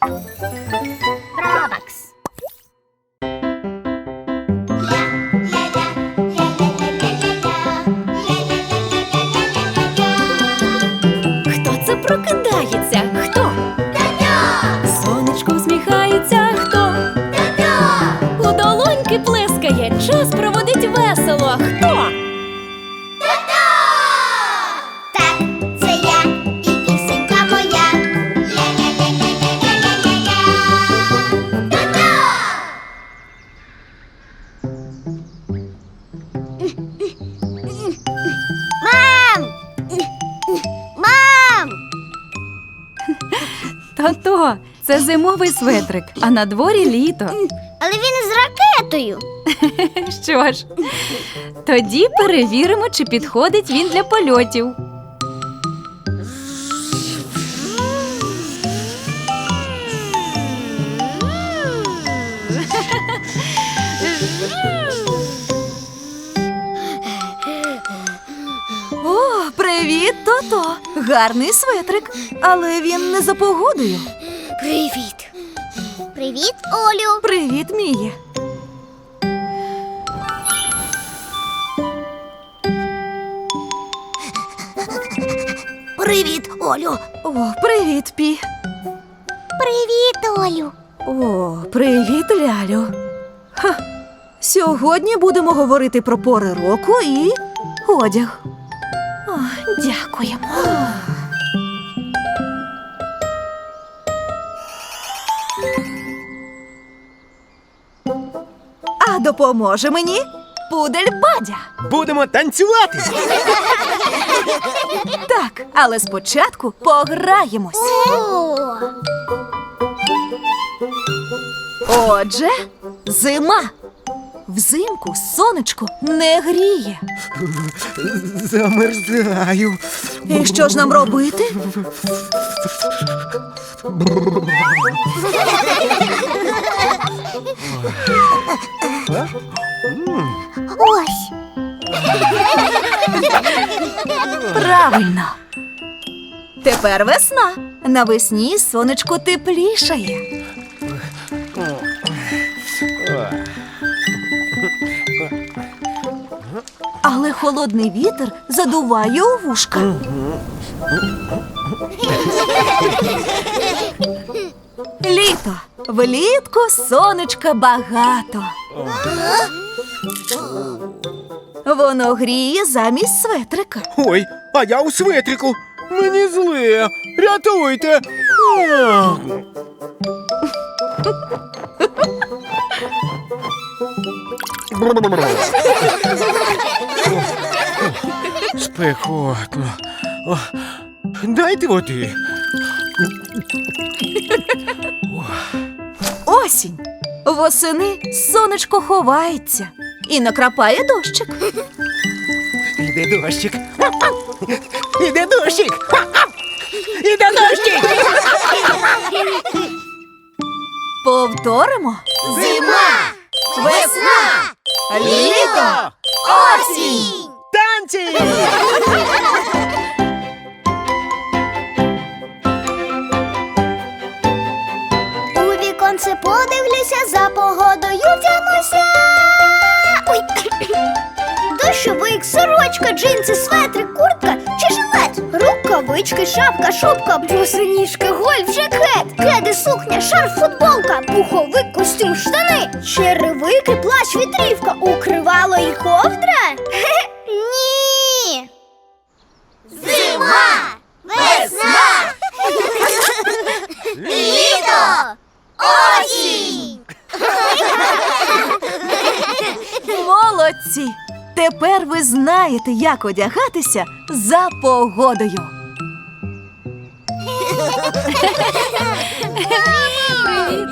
Робакс. Хто це прокидається? Це зимовий светрик, а на дворі літо. Але він із ракетою. Що ж, тоді перевіримо, чи підходить він для польотів. О, привіт, Тото! Гарний светрик, але він не за погодою. Привіт. Привіт, Олю. Привіт, Міє. Привіт, Олю. О, привіт, Пі. Привіт, Олю. О, привіт, Лялю. Ха. Сьогодні будемо говорити про пори року і одяг. О, дякуємо. А допоможе мені пудель бадя. Будемо танцювати. Так, але спочатку пограємось. Отже, зима. Взимку сонечко не гріє. Замерзаю. І що ж нам робити? Правильно. Тепер весна. Навесні сонечко теплішає. Але холодний вітер задуває у вушка. Літо. Влітку сонечка багато. Воно гріє замість светрика. Ой, а я у светрику. Мені зле. Рятуйте. Ах. Спекотно. О, Дайте води. Осінь. Восени сонечко ховається і накрапає дощик. Іде дощик. Іде дощик. Іде дощик. Повторимо. Зима, весна, Літо. осінь. Танці! Рукавички, шапка, шубка, босоніжки, гольф, жакет, кеди, сукня, шарф, футболка, пуховик, костюм, штани, черевики, плащ, вітрівка, укривало і ковдра? Ні. Зима, весна, літо, осінь. Молодці! Тепер ви знаєте, як одягатися за погодою. Привіт,